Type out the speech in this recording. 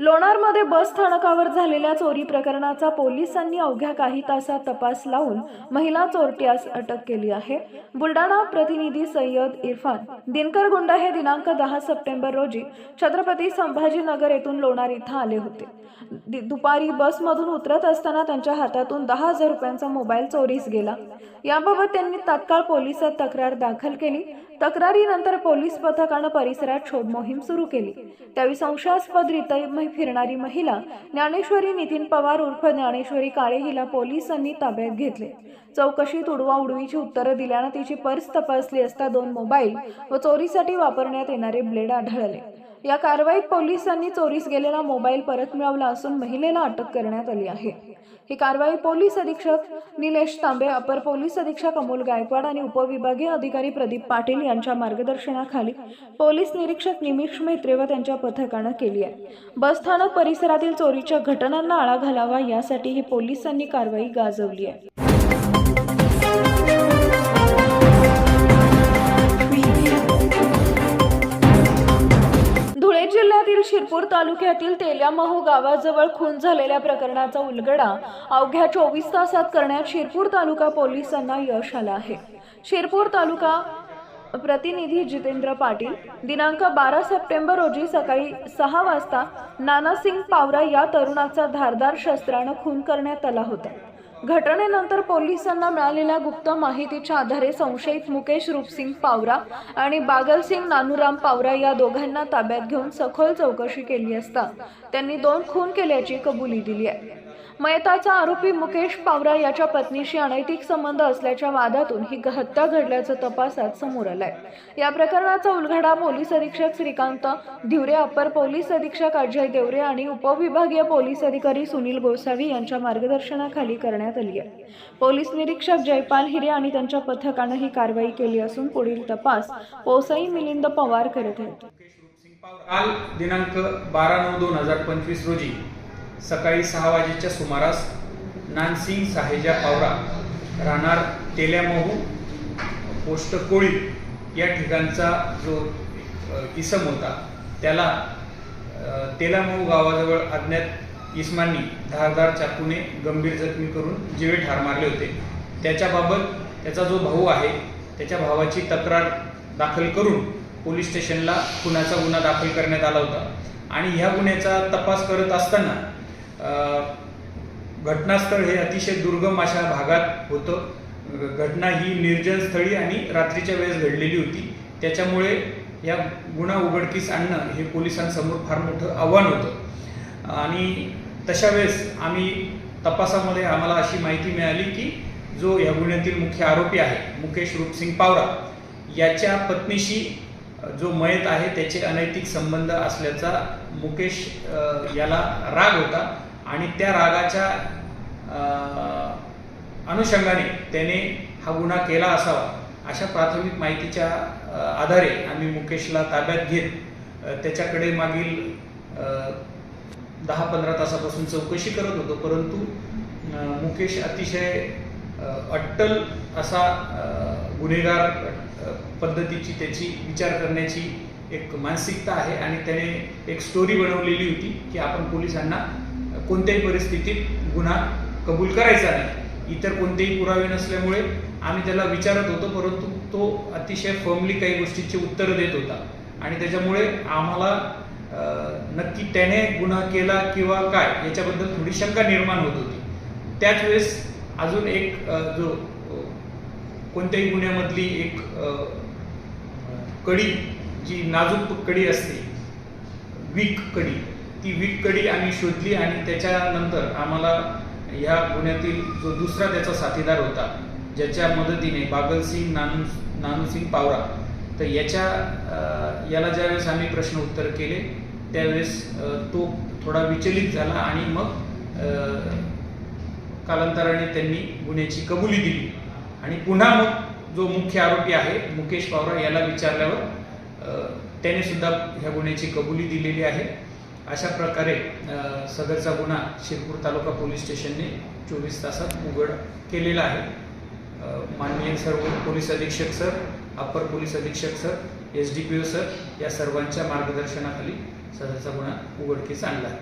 लोणारमध्ये बस स्थानकावर झालेल्या चोरी प्रकरणाचा पोलिसांनी अवघ्या काही तासात तपास लावून महिला चोरट्यास अटक केली आहे. बुलडाणा प्रतिनिधी सय्यद इरफान. दिनकर गुंडा हे दिनांक दहा सप्टेंबर रोजी छत्रपती संभाजीनगर येथून लोणार इथं आले होते. दि- दुपारी बसमधून उतरत असताना त्यांच्या हातातून दहा हजार रुपयांचा मोबाईल चोरीस गेला. याबाबत त्यांनी तात्काळ पोलिसात तक्रार दाखल केली. तक्रारीनंतर पोलीस पथकानं परिसरात शोध मोहीम सुरू केली. त्यावेळी संशयास्पद रित्या फिरणारी महिला ज्ञानेश्वरी नितीन पवार उर्फ ज्ञानेश्वरी काळे हिला पोलिसांनी ताब्यात घेतले. चौकशीत उडवा उडवीची उत्तरं दिल्यानं तिची पर्स तपासली असता दोन मोबाईल व चोरीसाठी वापरण्यात येणारे ब्लेड आढळले. या कारवाईत पोलिसांनी चोरीस गेलेला मोबाईल परत मिळवला असून महिलेला अटक करण्यात आली आहे. ही कारवाई पोलीस अधीक्षक निलेश तांबे अपर पोलीस अधीक्षक अमोल गायकवाड आणि उपविभागीय अधिकारी प्रदीप पाटील यांच्या मार्गदर्शनाखाली पोलीस निरीक्षक निमिष मेत्रे व त्यांच्या पथकानं केली आहे. बसस्थानक परिसरातील चोरीच्या घटनांना आळा घालावा यासाठी ही पोलिसांनी कारवाई गाजवली आहे. शिरपूर तालुक्यातील तेल्यामहू गावाजवळ खून झालेल्या प्रकरणाचा उलगडा अवघ्या चोवीस तासात करण्यात शिरपूर तालुका पोलिसांना यश आलं आहे. शिरपूर तालुका प्रतिनिधी जितेंद्र पाटील दिनांक बारा सप्टेंबर रोजी सकाळी सहा वाजता नानासिंग पावरा या तरुणाचा धारदार शस्त्रानं खून करण्यात आला होता. घटनेनंतर पोलिसांना मिळालेल्या गुप्त माहितीच्या आधारे संशयित मुकेश रूपसिंग पावरा आणि बागलसिंग नानूराम पावरा या दोघांना ताब्यात घेऊन सखोल चौकशी केली असता त्यांनी दोन खून केल्याची कबुली दिली आहे. मयताचा आरोपी मुकेश पावरा याच्या पत्नीशी अनैतिक संबंध असल्याच्या वादातून ही हत्या घडल्याचं तपासात समोर आलंय. या प्रकरणाचा उलगडा पोलीस अधीक्षक श्रीकांत धिवरे अप्पर पोलीस अधीक्षक अजय देवरे आणि उपविभागीय पोलीस अधिकारी सुनील गोसावी यांच्या मार्गदर्शनाखाली करण्यात आली आहे. पोलीस निरीक्षक जयपाल हिरे आणि त्यांच्या पथकानं ही कारवाई केली असून पुढील तपास पोसाई मिलिंद पवार करत आहेत. काल दिनांक बारा नऊ दोन हजार पंचवीस रोजी सकाळी सहा वाजेच्या सुमारास नानसिंग साहेजा पावरा राहणार तेल्यामहू पोस्ट कोळी या ठिकाणचा जो इसम होता त्याला तेलामहू गावाजवळ अज्ञात इसमांनी धारदार चाकूने गंभीर जखमी करून जीवे ठार मारले होते. त्याच्याबाबत त्याचा जो भाऊ आहे त्याच्या भावाची तक्रार दाखल करून पोलीस स्टेशनला खुनाचा गुन्हा दाखल करण्यात आला होता. आणि ह्या गुन्ह्याचा तपास करत असताना घटनास्थळ हे अतिशय दुर्गम अशा भागात होतं. घटना ही निर्जन स्थळी आणि रात्रीच्या वेळेस घडलेली होती. त्याच्यामुळे या गुन्हा उघडकीस आणणं हे पोलिसांसमोर फार मोठं आव्हान होतं. आणि तशा वेळेस आम्ही तपासामध्ये आम्हाला अशी माहिती मिळाली की जो या गुन्ह्यातील मुख्य आरोपी आहे मुकेश रूपसिंग पावरा याच्या पत्नीशी जो मयत आहे त्याचे अनैतिक संबंध असल्याचा मुकेश याला राग होता. आणि त्या रागाच्या अनुषंगाने त्याने हा गुन्हा केला असावा अशा प्राथमिक माहितीच्या आधारे आम्ही मुकेशला ताब्यात घेत त्याच्याकडे मागील दहा पंधरा तासापासून चौकशी करत होतो. परंतु मुकेश अतिशय अट्टल असा गुन्हेगार पद्धतीची त्याची विचार करण्याची एक मानसिकता आहे आणि त्याने एक स्टोरी बनवलेली होती की आपण पोलिसांना कोणत्याही परिस्थितीत गुन्हा कबूल करायचा नाही. इतर कोणतेही पुरावे नसल्यामुळे आम्ही त्याला विचारत होतो परंतु तो अतिशय फर्मली काही गोष्टीची उत्तरं देत होता. आणि त्याच्यामुळे आम्हाला नक्की त्याने गुन्हा केला किंवा काय याच्याबद्दल थोडी शंका निर्माण होत होती. त्याच वेळेस अजून एक जो कोणत्याही गुन्ह्यामधली एक कडी जी नाजूक कडी असते वीक कडी ती वीक कडी आम्ही शोधली आणि त्याच्यानंतर आम्हाला या गुन्ह्यातील जो दुसरा त्याचा साथीदार होता ज्याच्या मदतीने बागलसिंग नानू नानूसिंग पावरा तर याच्या याला ज्यावेळेस आम्ही प्रश्न उत्तर केले त्यावेळेस तो थोडा विचलित झाला आणि मग कालांतराने त्यांनी गुन्ह्याची कबुली दिली. आणि पुन्हा मग जो मुख्य आरोपी आहे मुकेश पावरा याला विचारल्यावर त्याने सुद्धा ह्या गुन्ह्याची कबुली दिलेली आहे. अशा प्रकारे सदरचा गुन्हा शिरपूर तालुका पोलीस स्टेशनने चोवीस तासात उघड केलेला आहे. माननीय सर्व पोलीस अधीक्षक सर अप्पर पोलीस अधीक्षक sir S D P O sir या सर्वांच्या मार्गदर्शनाखाली सदरचा गुन्हा उघडकीस आणला आहे.